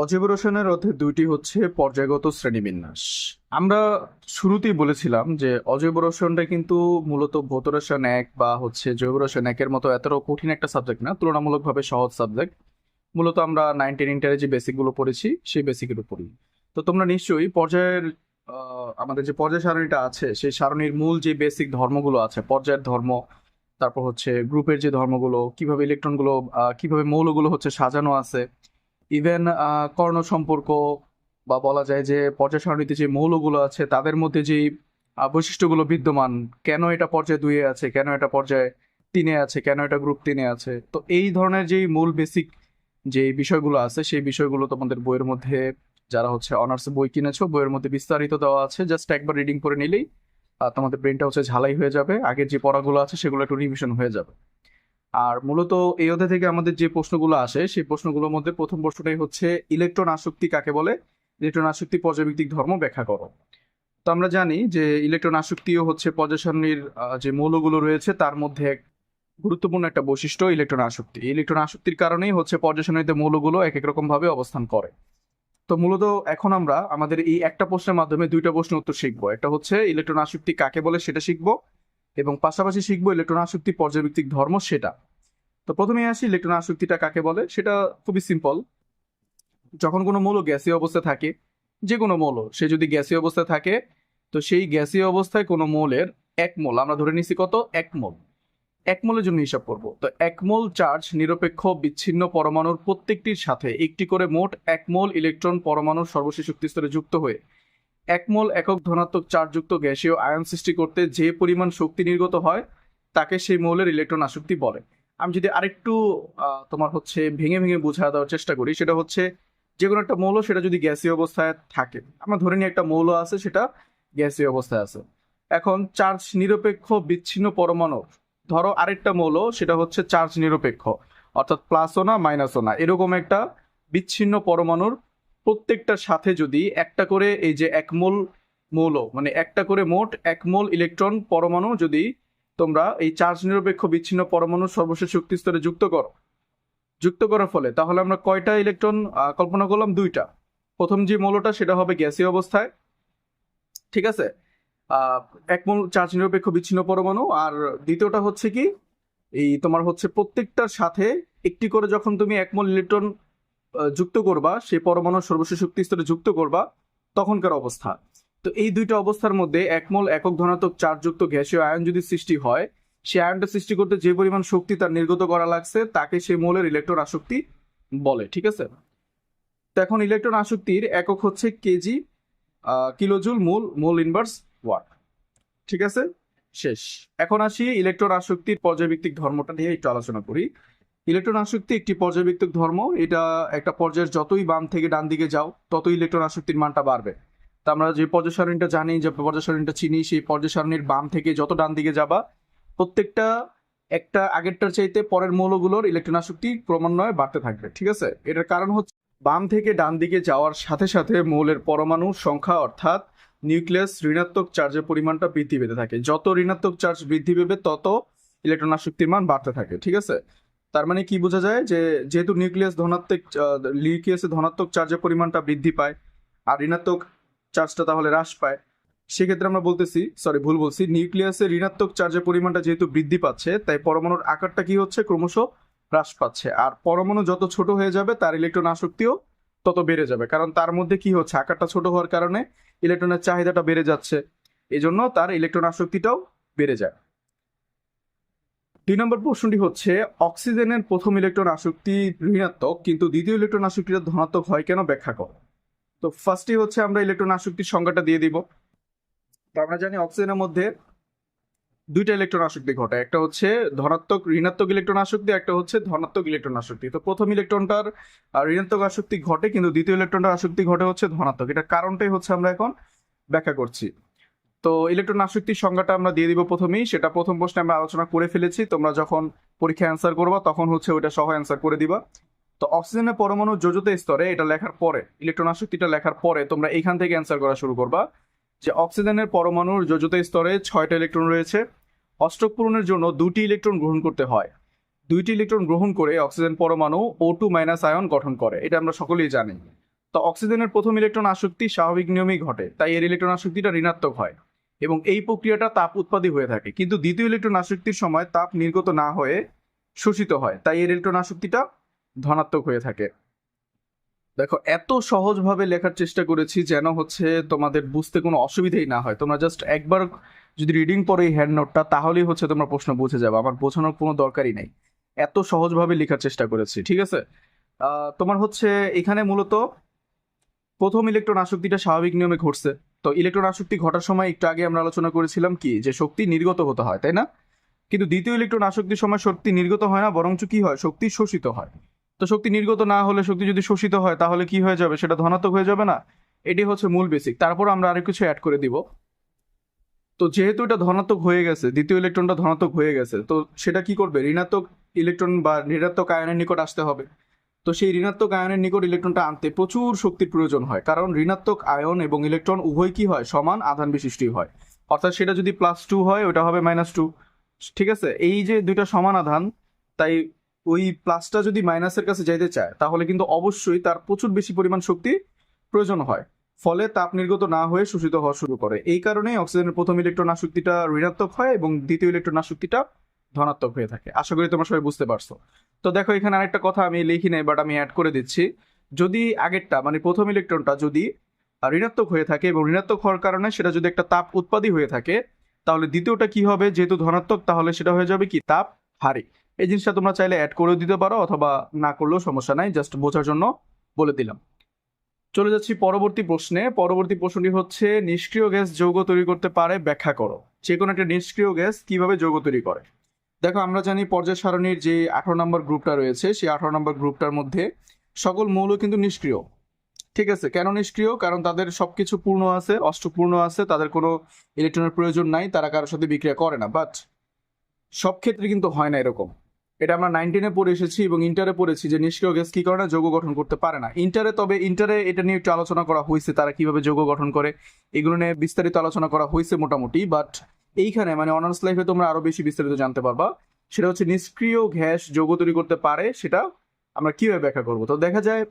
অজীব রোশনের অর্থে দুইটি হচ্ছে পর্যায়গত শ্রেণীবিন্যাস। আমরা শুরুতেই বলেছিলাম যে অজৈব রসায়নটা কিন্তু মূলত ভৌত রসায়ন এক বা হচ্ছে জৈব রসায়ন একের মতো এতটাও কঠিন একটা সাবজেক্ট না, তুলনামূলকভাবে সহজ সাবজেক্ট। মূলত আমরা নাইনটিন ইন্টারে যে বেসিকগুলো পড়েছি, সেই বেসিকের উপরই। তো তোমরা নিশ্চয়ই পর্যায়ের আমাদের যে পর্যায় সারণীটা আছে, সেই সারণীর মূল যে বেসিক ধর্মগুলো আছে, পর্যায়ের ধর্ম, তারপর হচ্ছে গ্রুপের যে ধর্মগুলো, কীভাবে ইলেকট্রনগুলো কীভাবে মৌলগুলো হচ্ছে সাজানো আছে ইভেন কর্ণ সম্পর্ক বা বলা যায় যে পর্যায় সারণীতে যে মৌলগুলো আছে, তাদের মধ্যে যে বৈশিষ্ট্যগুলো বিদ্যমান, কেন এটা পর্যায় দুইয়ে আছে, কেন এটা পর্যায়ে তিনে আছে, কেন এটা গ্রুপ তিনে আছে, তো এই ধরনের যেই মূল বেসিক যে বিষয়গুলো আছে, সেই বিষয়গুলো তোমাদের বইয়ের মধ্যে যারা হচ্ছে অনার্স বই কিনেছো, বইয়ের মধ্যে বিস্তারিত দেওয়া আছে জাস্ট একবার রিডিং করে নিলেই তোমাদের ব্রেনটা হচ্ছে ঝালাই হয়ে যাবে, আগের যে পড়াগুলো আছে, সেগুলো একটু রিভিশন হয়ে যাবে। আর মূলত এই অধ্যায় থেকে আমাদের যে প্রশ্নগুলো আসে সেই প্রশ্নগুলোর মধ্যে প্রথম প্রশ্নটাই হচ্ছে ইলেকট্রন আসক্তি কাকে বলে? ইলেকট্রন আসক্তি পর্যাবৃত্তিক ধর্ম ব্যাখ্যা করো। তো আমরা জানি যে ইলেকট্রন আসক্তিও হচ্ছে আহ, যে মৌলগুলো রয়েছে তার মধ্যে এক গুরুত্বপূর্ণ একটা বৈশিষ্ট্য ইলেকট্রন আসক্তি ইলেকট্রন আসক্তির কারণেই হচ্ছে পর্যায় মৌলগুলো এক এক রকম ভাবে অবস্থান করে। তো মূলত এখন আমরা আমাদের এই একটা প্রশ্নের মাধ্যমে দুইটা প্রশ্নের উত্তর শিখব। একটা হচ্ছে ইলেকট্রন আসক্তি কাকে বলে সেটা শিখব। এবং পাশাপাশি শিখব ইলেকট্রন আসক্তি পর্যাবৃত্তিক ধর্ম সেটা। তো প্রথমে আসি ইলেকট্রন আসক্তিটা কাকে বলে? সেটা খুবই সিম্পল যখন কোনো মৌল গ্যাসীয় অবস্থায় থাকে যে কোনো মৌল, সে যদি গ্যাসীয় অবস্থায় থাকে, তো সেই গ্যাসীয় অবস্থায় কোনো মৌলের এক মোল, আমরা ধরে নিছি কত? এক মোল। এক মোলের জন্য হিসাব করব। তো এক মোল চার্জ নিরপেক্ষ, বিচ্ছিন্ন পরমাণুর প্রত্যেকটির সাথে একটি করে মোট এক মোল ইলেকট্রন পরমাণুর সর্বশেষ শক্তি স্তরে যুক্ত হয়ে এক মোল একক ধনাত্মক চার্জযুক্ত গ্যাসীয় আয়ন সৃষ্টি করতে যে পরিমাণ শক্তি নির্গত হয়, তাকে সেই মৌলের ইলেকট্রন আসক্তি বলে। আমি যদি আরেকটু তোমার হচ্ছে ভেঙে ভেঙে বোঝা দেওয়ার চেষ্টা করি, সেটা হচ্ছে যে কোনো একটা মৌল সেটা যদি গ্যাসীয় অবস্থায় থাকে, আমরা ধরে নিই একটা মৌল আছে, সেটা গ্যাসীয় অবস্থায় আছে। এখন চার্জ নিরপেক্ষ বিচ্ছিন্ন পরমাণু ধরো আরেকটা মৌল, সেটা হচ্ছে চার্জ নিরপেক্ষ, অর্থাৎ প্লাসও না মাইনাসও না, এরকম একটা বিচ্ছিন্ন পরমাণুর প্রত্যেকটার সাথে যদি একটা করে এই যে একমোল মৌল মানে একটা করে মোট একমোল ইলেকট্রন পরমাণু যদি তোমরা এই চার্জ নিরপেক্ষ বিচ্ছিন্ন পরমাণু সর্বশেষ শক্তি স্তরে যুক্ত করো যুক্ত করার ফলে তাহলে আমরা কয়টা ইলেকট্রন কল্পনা করলাম দুইটা। প্রথম যে মৌলটা সেটা হবে গ্যাসীয় অবস্থায় ঠিক আছে? আহ, এক মোল চার্জ নিরপেক্ষ বিচ্ছিন্ন পরমাণু আর দ্বিতীয়টা হচ্ছে কি এই তোমার হচ্ছে প্রত্যেকটার সাথে একটি করে যখন তুমি এক মোল ইলেকট্রন যুক্ত করবা সেই পরমাণুর সর্বশেষ শক্তি স্তরে যুক্ত করবা, তখনকার অবস্থা। তো এই দুইটা অবস্থার মধ্যে এক মোল একক ধনাত্মক চার্জযুক্ত গ্যাসীয় আয়ন যদি সৃষ্টি হয় সেই আয়নটা সৃষ্টি করতে যে পরিমাণ শক্তি তার নির্গত করা লাগছে, তাকে সেই মোলের ইলেকট্রন আসক্তি বলে, ঠিক আছে? তো এখন ইলেকট্রন আসক্তির একক হচ্ছে কেজি কিলোজুল মূল মূল ইনভার্স ওয়াট ঠিক আছে? শেষ। এখন আসি ইলেকট্রন আসক্তির পর্যায়ভিত্তিক ধর্মটা নিয়ে একটু আলোচনা করি। ইলেকট্রন আসক্তি একটি পর্যায়ভিত্তিক ধর্ম। এটা একটা পর্যায়ের যতই বাম থেকে ডান দিকে যাও, ততই ইলেকট্রন আসক্তির মানটা বাড়বে। তা আমরা যে পর্যায় সারণীটা জানি, যে পর্যায় সারণীটা চিনি, সেই পর্যায় সারণীর বাম থেকে যত ডান দিকে যাবা, প্রত্যেকটা একটা আগেরটার চাইতে পরের মৌলগুলোর ইলেকট্রন আসক্তি ক্রমান্বয়ে বাড়তে থাকবে, ঠিক আছে? এটার কারণ হচ্ছে বাম থেকে ডান দিকে যাওয়ার সাথে সাথে মৌলের পরমাণুর সংখ্যা, অর্থাৎ নিউক্লিয়াস ঋণাত্মক চার্জের পরিমাণটা বৃদ্ধি পেতে থাকে। যত ঋণাত্মক চার্জ বৃদ্ধি পেবে, তত ইলেকট্রন আসক্তির মান বাড়তে থাকে, ঠিক আছে? তার মানে কি বোঝা যায় যে যেহেতু নিউক্লিয়াস ধনাত্মক নিউক্লিয়াসে ধনাত্মক চার্জের পরিমাণটা বৃদ্ধি পায় আর ঋণাত্মক চার্জটা তাহলে হ্রাস পায়, সেক্ষেত্রে আমরা বলতেছি সরি ভুল বলছি, নিউক্লিয়াসে ঋণাত্মক চার্জের পরিমাণটা যেহেতু বৃদ্ধি পাচ্ছে, তাই পরমাণুর আকারটা কি হচ্ছে ক্রমশ হ্রাস পাচ্ছে। আর পরমাণু যত ছোট হয়ে যাবে, তার ইলেকট্রন আসক্তিও তত বেড়ে যাবে। কারণ তার মধ্যে কি হচ্ছে, আকারটা ছোট হওয়ার কারণে ইলেকট্রনের চাহিদাটা বেড়ে যাচ্ছে। এজন্য তার ইলেকট্রন আসক্তিটাও বেড়ে যায়। দুই নম্বর প্রশ্নটি হচ্ছে, অক্সিজেনের প্রথম ইলেকট্রন আসক্তি ঋণাত্মক, কিন্তু দ্বিতীয় ইলেকট্রন আসক্তিটা ধনাত্মক হয় কেন ব্যাখ্যা করো। তো ফার্স্টই হচ্ছে আমরা ইলেকট্রন আসক্তির সংজ্ঞাটা দিয়ে দিব। তো আমরা জানি অক্সিজেনের মধ্যে দুইটা ইলেকট্রন আসক্তি ঘটে, একটা হচ্ছে ধনাত্মক ঋণাত্মক ইলেকট্রন আসক্তি, একটা হচ্ছে ধনাত্মক ইলেকট্রন আসক্তি। তো প্রথম ইলেকট্রনটার ঋণাত্মক আসক্তি ঘটে, কিন্তু দ্বিতীয় ইলেকট্রনটার আসক্তি ঘটে হচ্ছে ধনাত্মক। এটা কারণটাই হচ্ছে আমরা এখন ব্যাখ্যা করছি। তো ইলেকট্রন আসক্তির সংজ্ঞাটা আমরা দিয়ে দিব প্রথমেই। সেটা প্রথম প্রশ্নে আমরা আলোচনা করে ফেলেছি। তোমরা যখন পরীক্ষা অ্যান্সার করবা, তখন হচ্ছে ওইটা সহ অ্যান্সার করে দিবা। তো অক্সিজেনের পরমাণু যোজত স্তরে এটা লেখার পরে ইলেকট্রন আসক্তিটা লেখার পরে তোমরা এইখান থেকে অ্যান্সার করা শুরু করবা যে অক্সিজেনের পরমাণুর যোজত স্তরে ছয়টা ইলেকট্রন রয়েছে। অষ্টক পূরণের জন্য দুটি ইলেকট্রন গ্রহণ করতে হয়। দুইটি ইলেকট্রন গ্রহণ করে অক্সিজেন পরমাণু ও টু মাইনাস আয়ন গঠন করে। এটা আমরা সকলেই জানি। তো অক্সিজেনের প্রথম ইলেকট্রন আসক্তি স্বাভাবিক নিয়মেই ঘটে, তাই এর ইলেকট্রন আসক্তিটা ঋণাত্মক হয়। এবং এই প্রক্রিয়াটা তাপ উৎপাদী হয়ে থাকে। কিন্তু দ্বিতীয় ইলেকট্রন আসক্তির সময় তাপ নির্গত না হয়ে শোষিত হয়। তাই এর ইলেকট্রন আসক্তিটা ধনাত্মক হয়ে থাকে। দেখো, এত সহজভাবে লেখার চেষ্টা করেছি যেন হচ্ছে তোমাদের বুঝতে কোনো অসুবিধাই না হয়। তোমরা জাস্ট একবার যদি রিডিং পড়ো এই হ্যান্ড নোটটা তাহলেই হচ্ছে তোমরা প্রশ্ন বুঝে যাবে। আমার বোঝানোর কোনো দরকারই নেই। এত সহজভাবে লেখার চেষ্টা করেছি, ঠিক আছে? তোমার হচ্ছে এখানে মূলত প্রথম ইলেকট্রন আসক্তিটা স্বাভাবিক নিয়মে ঘটছে। তো ইলেকট্রন আসক্তি ঘটার সময় একটু আগে আমরা আলোচনা করেছিলাম কি, যে শক্তি নির্গত হতে হয়, তাই না? কিন্তু দ্বিতীয় ইলেকট্রন আসক্তির সময় শক্তি নির্গত হয় না, বরঞ্চ কি হয়? শক্তি শোষিত হয়। তো শক্তি নির্গত না হলে শক্তি যদি শোষিত হয়, তাহলে কি হয়ে যাবে? সেটা ধনাত্মক হয়ে যাবে না? এটি হচ্ছে মূল বেসিক তারপর আমরা আরেক কিছু অ্যাড করে দিব। তো যেহেতু এটা ধনাত্মক হয়ে গেছে, দ্বিতীয় ইলেকট্রনটা ধনাত্মক হয়ে গেছে, তো সেটা কি করবে? ঋণাত্মক ইলেকট্রন বা ঋণাত্মক আয়নের নিকট আসতে হবে। তো সেই ঋণাত্মক আয়নের নিকট ইলেকট্রনটা আনতে প্রচুর শক্তির প্রয়োজন হয়। কারণ ঋণাত্মক আয়ন এবং ইলেকট্রন উভয় কি হয়? সমান আধান বিশিষ্টই হয়। অর্থাৎ সেটা যদি প্লাস টু হয়, ওটা হবে মাইনাস টু ঠিক আছে? এই যে দুইটা সমান আধান, তাই ওই প্লাসটা যদি মাইনাসের কাছে যাইতে চায়, তাহলে কিন্তু অবশ্যই তার প্রচুর বেশি পরিমাণ শক্তি প্রয়োজন হয়। ফলে তাপ নির্গত না হয়ে শোষিত হওয়া শুরু করে। এই কারণেই অক্সিজেনের প্রথম ইলেকট্রন আসক্তিটা ঋণাত্মক হয় এবং দ্বিতীয় ইলেকট্রন আসক্তিটা ধনাত্মক হয়ে থাকে। আশা করি তোমরা সবাই বুঝতে পারছ। তো দেখো, এখানে আরেকটা কথা আমি লিখি নাই বাট আমি অ্যাড করে দিচ্ছি। যদি আগেরটা মানে প্রথম ইলেকট্রনটা যদি ঋণাত্মক হয়ে থাকে এবং ঋণাত্মক হওয়ার কারণে সেটা যদি একটা তাপ উৎপাদী হয়ে থাকে, তাহলে দ্বিতীয়টা কি হবে? যেহেতু ধনাত্মক, তাহলে সেটা হয়ে যাবে কি? তাপ হারি। এই জিনিসটা তোমরা চাইলে অ্যাড করেও দিতে পারো অথবা না করলেও সমস্যা নাই জাস্ট বোঝার জন্য বলে দিলাম। চলে যাচ্ছি পরবর্তী প্রশ্নে। পরবর্তী প্রশ্নটি হচ্ছে, নিষ্ক্রিয় গ্যাস যৌগ তৈরি করতে পারে? ব্যাখ্যা করো। যে কোনো একটা নিষ্ক্রিয় গ্যাস কীভাবে যৌগ তৈরি করে? দেখো, আমরা জানি পর্যায় সারণীর যে আঠারো নম্বর গ্রুপটা রয়েছে, সেই আঠারো নম্বর গ্রুপটার মধ্যে সকল মৌল কিন্তু নিষ্ক্রিয়। ঠিক আছে? কেন নিষ্ক্রিয়? কারণ তাদের সবকিছু পূর্ণ আছে, অষ্টপূর্ণ আছে, তাদের কোনো ইলেকট্রনের প্রয়োজন নাই, তারা কারোর সাথে বিক্রিয়া করে না। বাট সব ক্ষেত্রে কিন্তু হয় না এরকম। এটা আমরা নাইনটিনে পড়ে এসেছি এবং ইন্টারে পড়েছি যে নিষ্ক্রিয় গ্যাস কি করে না? যৌগ গঠন করতে পারে না। ইন্টারে তবে ইন্টারে এটা নিয়ে একটু আলোচনা করা হয়েছে, তারা কীভাবে যৌগ গঠন করে, এগুলো নিয়ে বিস্তারিত আলোচনা করা হয়েছে মোটামুটি। বাট এইখানে মানে অনার্স লাইফে তোমরা আরও বেশি বিস্তারিত জানতে পারবা। সেটা হচ্ছে নিষ্ক্রিয় গ্যাস যৌগ তৈরি করতে পারে, সেটা আমরা কীভাবে ব্যাখ্যা করব? তো দেখা যায়,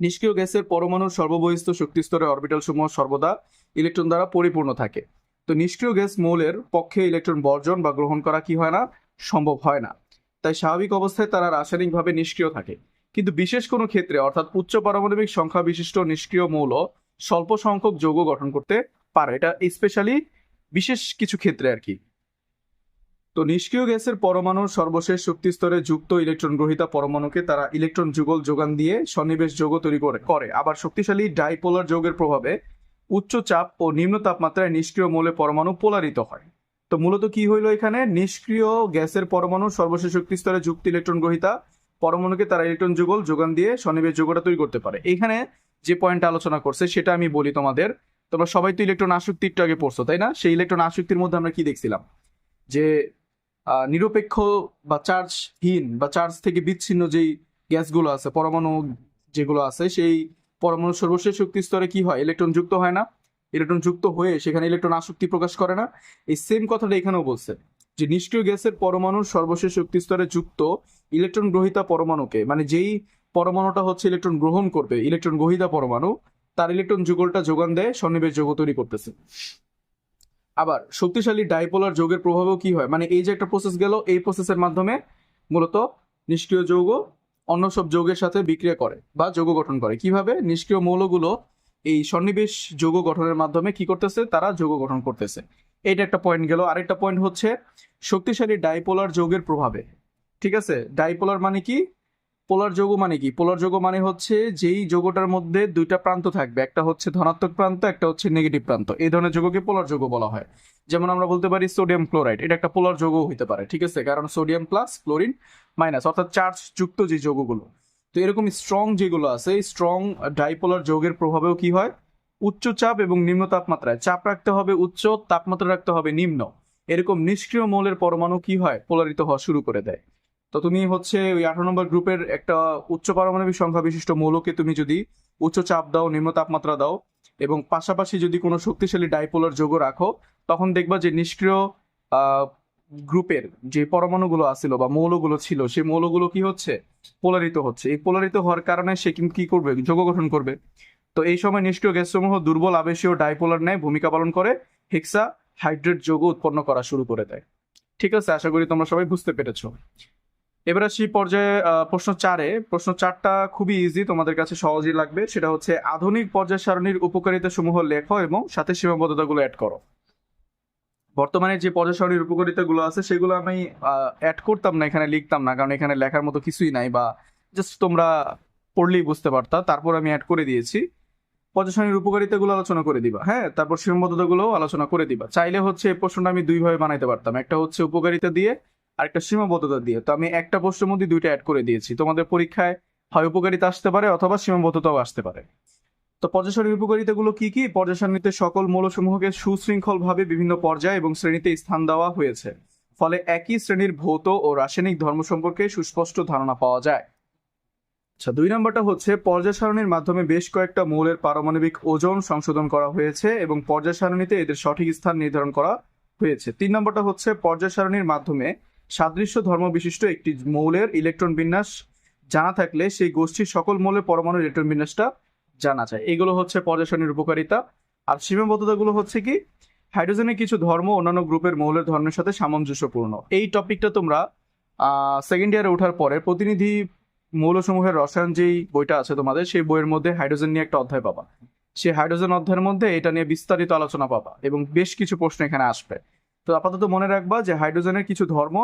নিষ্ক্রিয় গ্যাসের পরমাণুর সর্ববহিস্থ শক্তি স্তরে অরবিটাল সমূহ সর্বদা ইলেকট্রন দ্বারা পরিপূর্ণ থাকে। তো নিষ্ক্রিয় গ্যাস মৌলের পক্ষে ইলেকট্রন বর্জন বা গ্রহণ করা কি হয় না? সম্ভব হয় না। তাই স্বাভাবিক অবস্থায় তারা রাসায়নিকভাবে নিষ্ক্রিয় থাকে। কিন্তু বিশেষ কোনো ক্ষেত্রে, অর্থাৎ উচ্চ পারমাণবিক সংখ্যা বিশিষ্ট নিষ্ক্রিয় মৌল স্বল্প সংখ্যক যৌগ গঠন করতে পারে। এটা স্পেশালি বিশেষ কিছু ক্ষেত্রে আর কি। তো নিষ্ক্রিয় গ্যাসের পরমাণুর সর্বশেষ শক্তি স্তরে যুক্ত ইলেকট্রন গ্রহিতা পরমাণুকে তারা ইলেকট্রন যুগল যোগান দিয়ে সন্নিবেশ যৌগ তৈরি করে করে। আবার শক্তিশালী ডাইপোলার যৌগের প্রভাবে উচ্চ চাপ ও নিম্ন তাপমাত্রায় নিষ্ক্রিয় মৌলে পরমাণু পোলারিত হয়। তো মূলত কি হইল এখানে? নিষ্ক্রিয় গ্যাসের পরমাণু সর্বশেষ শক্তি স্তরে যুক্ত ইলেকট্রন গ্রহিতা পরমাণুকে তারা ইলেকট্রন যুগল যোগান দিয়ে সন্নিবেশ যৌগটা তৈরি করতে পারে। এখানে যে পয়েন্ট আলোচনা করছে সেটা আমি বলি তোমাদের তোমরা সবাই তো ইলেকট্রন আসক্তি একটু আগে পড়ছো, তাই না? সেই ইলেকট্রন আসক্তির মধ্যে আমরা কি দেখছিলাম? যে নিরপেক্ষ বা চার্জহীন বা চার্জ থেকে বিচ্ছিন্ন যেই গ্যাসগুলো আছে, পরমাণু যেগুলো আছে, সেই পরমাণু সর্বশেষ শক্তি স্তরে কি হয়? ইলেকট্রন যুক্ত হয় না। ইলেকট্রন যুক্ত হয়ে সেখানে ইলেকট্রন আসক্তি প্রকাশ করে না। এই সেম কথাটা এখানেও বলছে, যে নিষ্ক্রিয় গ্যাসের পরমাণুর সর্বশেষ শক্তি স্তরে যুক্ত ইলেকট্রন গ্রহিতা পরমাণুকে মানে যেই পরমাণুটা হচ্ছে ইলেকট্রন গ্রহণ করবে ইলেকট্রন গ্রহিতা পরমাণু তার ইলেকট্রন যুগলটা যোগান দেয় সন্নিবেশ যৌগ তৈরি করতেছে। আবার শক্তিশালী ডাইপোলার যৌগের প্রভাবেও কি হয়? মানে এই যে একটা প্রসেস গেল, এই প্রসেসের মাধ্যমে মূলত নিষ্ক্রিয় যৌগ অন্য সব যৌগের সাথে বিক্রিয়া করে বা যৌগ গঠন করে। কীভাবে? নিষ্ক্রিয় মৌলগুলো এই সন্নিবেশ যৌগ গঠনের মাধ্যমে কি করতেছে? তারা যৌগ গঠন করতেছে। এইটা একটা পয়েন্ট গেল। আরেকটা পয়েন্ট হচ্ছে শক্তিশালী ডাইপোলার যৌগের প্রভাবে। ঠিক আছে? ডাইপোলার মানে কি? পোলার যৌগ মানে কি? পোলার যৌগ মানে হচ্ছে যেই যৌগটার মধ্যে দুইটা প্রান্ত থাকবে। একটা হচ্ছে ধনাত্মক প্রান্ত, একটা হচ্ছে নেগেটিভ প্রান্ত। এই ধরনের যৌগকে পোলার যৌগ বলা হয়। যেমন আমরা বলতে পারি সোডিয়াম ক্লোরাইড এটা একটা পোলার যৌগ হইতে পারে, ঠিক আছে? কারণ সোডিয়াম প্লাস ক্লোরিন মাইনাস অর্থাৎ চার্জ যুক্ত যে যৌগগুলো। তো এরকম স্ট্রং যেগুলো আছে স্ট্রং ডাইপোলার যৌগের প্রভাবেও কি হয়? উচ্চ চাপ এবং নিম্ন তাপমাত্রায়। চাপ রাখতে হবে উচ্চ, তাপমাত্রা রাখতে হবে নিম্ন। এরকম নিষ্ক্রিয় মৌলের পরমাণু কি হয়? পোলারিত হওয়া শুরু করে দেয়। তো তুমি হচ্ছে ওই আঠারো নম্বর গ্রুপের একটা উচ্চ পারমাণবিক সংখ্যা বিশিষ্ট মৌলকে তুমি যদি উচ্চ চাপ দাও, নিম্ন তাপমাত্রা দাও এবং পাশাপাশি যদি কোনো শক্তিশালী ডাইপোলার যৌগ রাখো, তখন দেখবা যে নিষ্ক্রিয় গ্রুপের যে পরমাণুগুলো আছিল বা মৌলগুলো ছিল, সেই মৌলগুলো কি হচ্ছে? পোলারিত হচ্ছে। এই পোলারিত হওয়ার কারণে সে কিন্তু কি করবে? যোগ গঠন করবে। তো এই সময় নিষ্ক্রিয় গ্যাসসমূহ দুর্বল, আবেশীয় ডাইপোলার ন্যায় ভূমিকা পালন করে, হেক্সা হাইড্রেট যৌগ উৎপন্ন করা শুরু করে দেয়। ঠিক আছে? আশা করি তোমরা সবাই বুঝতে পেরেছ। এবার আসি পর্যায়ে প্রশ্ন চারে। প্রশ্ন চারটা খুবই ইজি তোমাদের কাছে সহজই লাগবে। সেটা হচ্ছে, আধুনিক পর্যায় সারণীর উপকারিতা সমূহ লেখো এবং সাথে সীমাবদ্ধতাগুলো অ্যাড করো। বর্তমানে যে পর্যায় সারণীর উপকারিতাগুলো আছে, সেগুলো আমি অ্যাড করতাম না, এখানে লিখতাম না, কারণ এখানে লেখার মতো কিছুই নাই বা জাস্ট তোমরা পড়লেই বুঝতে পারতা। তারপর আমি অ্যাড করে দিয়েছি। পর্যায় সারণীর উপকারিতাগুলো আলোচনা করে দিবা। হ্যাঁ তারপর সীমাবদ্ধতাগুলো আলোচনা করে দিবা। চাইলে হচ্ছে এই প্রশ্নটা আমি দুইভাবে বানাইতে পারতাম। একটা হচ্ছে উপকারিতা দিয়ে আর একটা সীমাবদ্ধতা দিয়ে। তো আমি একটা প্রশ্নের মধ্যে দুইটা অ্যাড করে দিয়েছি। তোমাদের পরীক্ষায় হয় উপকারিতা আসতে পারে অথবা সীমাবদ্ধতাও আসতে পারে। তো পর্যায় সারণীর উপকারিতাগুলো কি কি? পর্যায় সারণীতে সকল মৌলসমূহকে সুশৃঙ্খলভাবে বিভিন্ন পর্যায় এবং শ্রেণীতে স্থান দেওয়া হয়েছে। ফলে একই শ্রেণির ভৌত ও রাসায়নিক ধর্ম সম্পর্কে সুস্পষ্ট ধারণা পাওয়া যায়। আচ্ছা দুই নম্বরটা হচ্ছে পর্যায় সারণীর মাধ্যমে বেশ কয়েকটা মৌলের পারমাণবিক ওজন সংশোধন করা হয়েছে এবং পর্যায় সারণীতে এদের সঠিক স্থান নির্ধারণ করা হয়েছে। তিন নম্বরটা হচ্ছে পর্যায় সারণীর মাধ্যমে সাদৃশ্য ধর্ম বিশিষ্ট একটি মৌলের ইলেকট্রন বিন্যাস জানা থাকলে সেই গোষ্ঠীর সকল মৌলের পরমাণু ইলেকট্রন বিন্যাসটা জানা যায়। এগুলো হচ্ছে পর্যায় সারণীর উপকারিতা। আর সীমাবদ্ধতাগুলো হচ্ছে কি? হাইড্রোজেনের কিছু ধর্ম অন্যান্য গ্রুপের মৌলের ধর্মের সাথে সামঞ্জস্যপূর্ণ। এই টপিকটা তোমরা সেকেন্ড ইয়ারে ওঠার পরে প্রতিনিধি মৌলসমূহের রসায়ন যেই বইটা আছে তোমাদের, সেই বইয়ের মধ্যে হাইড্রোজেন নিয়ে একটা অধ্যায় পাবা। সেই হাইড্রোজেন অধ্যায়ের মধ্যে এটা নিয়ে বিস্তারিত আলোচনা পাবা এবং বেশ কিছু প্রশ্ন এখানে আসবে। তো আপাতত মনে রাখবা যে হাইড্রোজেনের কিছু ধর্ম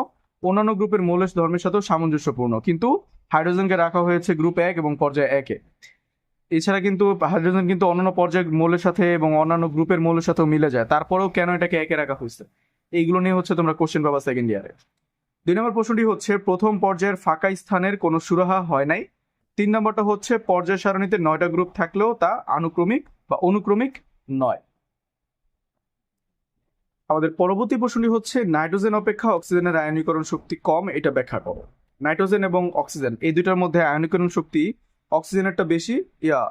অন্যান্য গ্রুপের মৌলের ধর্মের সাথেও সামঞ্জস্যপূর্ণ, কিন্তু হাইড্রোজেনকে রাখা হয়েছে গ্রুপ এক এবং পর্যায় একে। এছাড়া কিন্তু হাইড্রোজেন কিন্তু অন্যান্য পর্যায়ের মৌলের সাথে এবং অন্যান্য গ্রুপের মৌলের সাথেও মিলে যায়। তারপরেও কেন এটাকে একে রাখা হয়েছে? এইগুলো নিয়ে হচ্ছে তোমরা কোশ্চেন পাবা সেকেন্ড ইয়ারে দুই নম্বর প্রশ্নটি হচ্ছে, প্রথম পর্যায়ের ফাঁকা স্থানের কোনো সুরাহা হয় নাই। তিন নম্বরটা হচ্ছে, পর্যায় সারণীতে নয়টা গ্রুপ থাকলেও তা আনুক্রমিক বা অনুক্রমিক নয়। আমাদের পরবর্তী প্রশ্নটি হচ্ছে, নাইট্রোজেন অপেক্ষা অক্সিজেনের আয়নীকরণ শক্তি কম, এটা ব্যাখ্যা করো। নাইট্রোজেন এবং অক্সিজেন, এই দুটার মধ্যে আয়নীকরণ শক্তি অক্সিজেনেরটা বেশি, ইয়া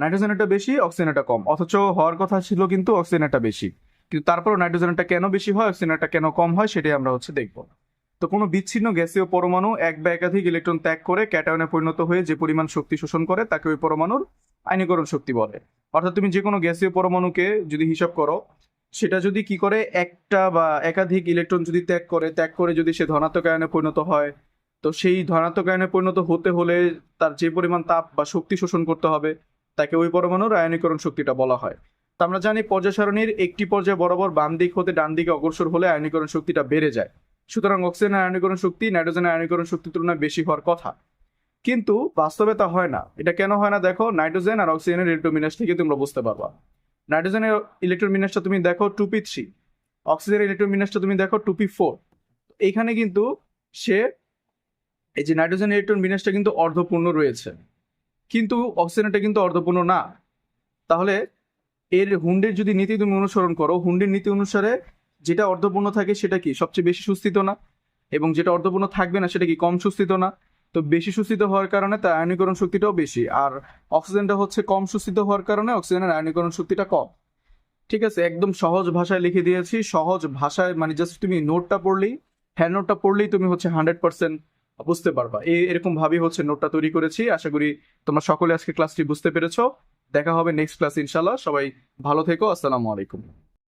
নাইট্রোজেনেরটা বেশি, অক্সিজেনেরটা কম। অথচ হওয়ার কথা ছিল কিন্তু অক্সিজেনেরটা বেশি। কিন্তু তারপরও নাইট্রোজেনটা কেন বেশি হয়, অক্সিজেনেরটা কেন কম হয়, সেটাই আমরা হচ্ছে দেখব। তো কোনো বিচ্ছিন্ন গ্যাসীয় পরমাণু এক বা একাধিক ইলেকট্রন ত্যাগ করে ক্যাটায়নে পরিণত হয়ে যে পরিমাণ শক্তি শোষণ করে, তাকে ওই পরমাণুর আয়নীকরণ শক্তি বলে। অর্থাৎ তুমি যে কোনো গ্যাসীয় পরমাণুকে যদি হিসাব করো সেটা যদি কি করে? একটা বা একাধিক ইলেকট্রন যদি ত্যাগ করে ত্যাগ করে যদি সে ধনাত্মক আয়নে পরিণত হয়, তো সেই ধনাত্মক আয়নে পরিণত হতে হলে তার যে পরিমাণ তাপ বা শক্তি শোষণ করতে হবে, তাকে ওই পরমাণুর আয়নীকরণ শক্তিটা বলা হয়। তো আমরা জানি পর্যায় সারণীর একটি পর্যায়ে বরাবর বাম দিক হতে ডান দিকে অগ্রসর হলে আয়নীকরণ শক্তিটা বেড়ে যায়। সুতরাং অক্সিজেনের আয়নীকরণ শক্তি নাইট্রোজেনের আয়নীকরণ শক্তির তুলনায় বেশি হওয়ার কথা। কিন্তু বাস্তবে তা হয় না। এটা কেন হয় না? দেখো, নাইট্রোজেন আর অক্সিজেনের ইলেকট্রোমিনাস থেকে তোমরা বুঝতে পারবা। নাইট্রোজেনের ইলেকট্রোমিনাসটা তুমি দেখো টু পি থ্রি অক্সিজেনের ইলেকট্রোমিনাসটা তুমি দেখো টু পি ফোর এইখানে কিন্তু সে, এই যে নাইট্রোজেন ইলেকট্রন বিন্যাসটা কিন্তু অর্ধপূর্ণ রয়েছে। কিন্তু অক্সিজেনটা কিন্তু অর্ধপূর্ণ না। তাহলে এর হুন্ডের যদি নীতি তুমি অনুসরণ করো, হুন্ডের নীতি অনুসারে যেটা অর্ধপূর্ণ থাকে সেটা কি? সবচেয়ে বেশি সুস্থিত না? এবং যেটা অর্ধপূর্ণ থাকবে না সেটা কি? কম সুস্থিত না? তো বেশি সুস্থিত হওয়ার কারণে তার আয়নীকরণ শক্তিটাও বেশি। আর অক্সিজেনটা হচ্ছে কম সুস্থিত হওয়ার কারণে অক্সিজেনের আয়নীকরণ শক্তিটা কম। ঠিক আছে, একদম সহজ ভাষায় লিখে দিয়েছি। সহজ ভাষায় মানে জাস্ট তুমি নোটটা পড়লেই হ্যান্ড নোটটা পড়লেই তুমি হচ্ছে হান্ড্রেড পার্সেন্ট বুঝতে পারবা। এই এরকম ভাবেই হচ্ছে নোটটা তৈরি করেছি। আশা করি তোমরা সকলে আজকে ক্লাসটি বুঝতে পেরেছ। দেখা হবে নেক্সট ক্লাস ইনশাল্লাহ সবাই ভালো থেকো। আসসালামু আলাইকুম।